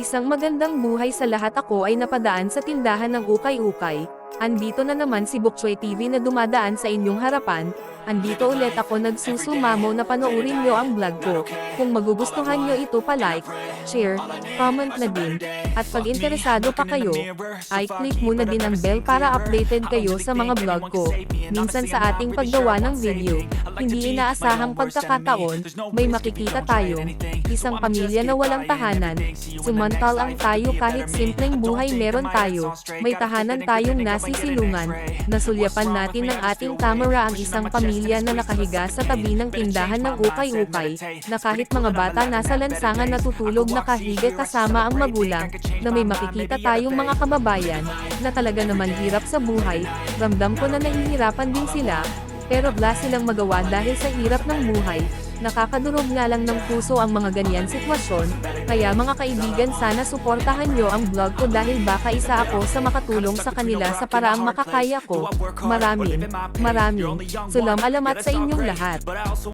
Isang magandang buhay sa lahat ako ay napadaan sa tindahan ng ukay-ukay. Andito na naman si Bokchoy TV na dumadaan sa inyong harapan. Andito ulit ako nagsusumamo na panoorin nyo ang vlog ko. Kung magugustuhan nyo ito pa-like, share, comment na din. At pag interesado pa kayo, ay click muna din ang bell para updated kayo sa mga vlog ko. Minsan sa ating paggawa ng video, hindi inaasahang pagkakataon, may makikita tayo. Isang pamilya na walang tahanan, sumantalang tayo kahit simpleng buhay meron tayo, may tahanan tayong nasisilungan, nasulyapan natin ng ating kamera ang isang pamilya na nakahiga sa tabi ng tindahan ng ukay-ukay, na kahit mga bata nasa lansangan natutulog nakahiga kasama ang magulang, na may makikita tayong mga kababayan, na talaga naman hirap sa buhay, ramdam ko na nahihirapan din sila, pero wala silang magawa dahil sa hirap ng buhay, nakakadurog nga lang ng puso ang mga ganyan sitwasyon, kaya mga kaibigan sana suportahan nyo ang vlog ko dahil baka isa ako sa makatulong sa kanila sa paraang makakaya ko. Maraming, maraming, salam alamat sa inyong lahat.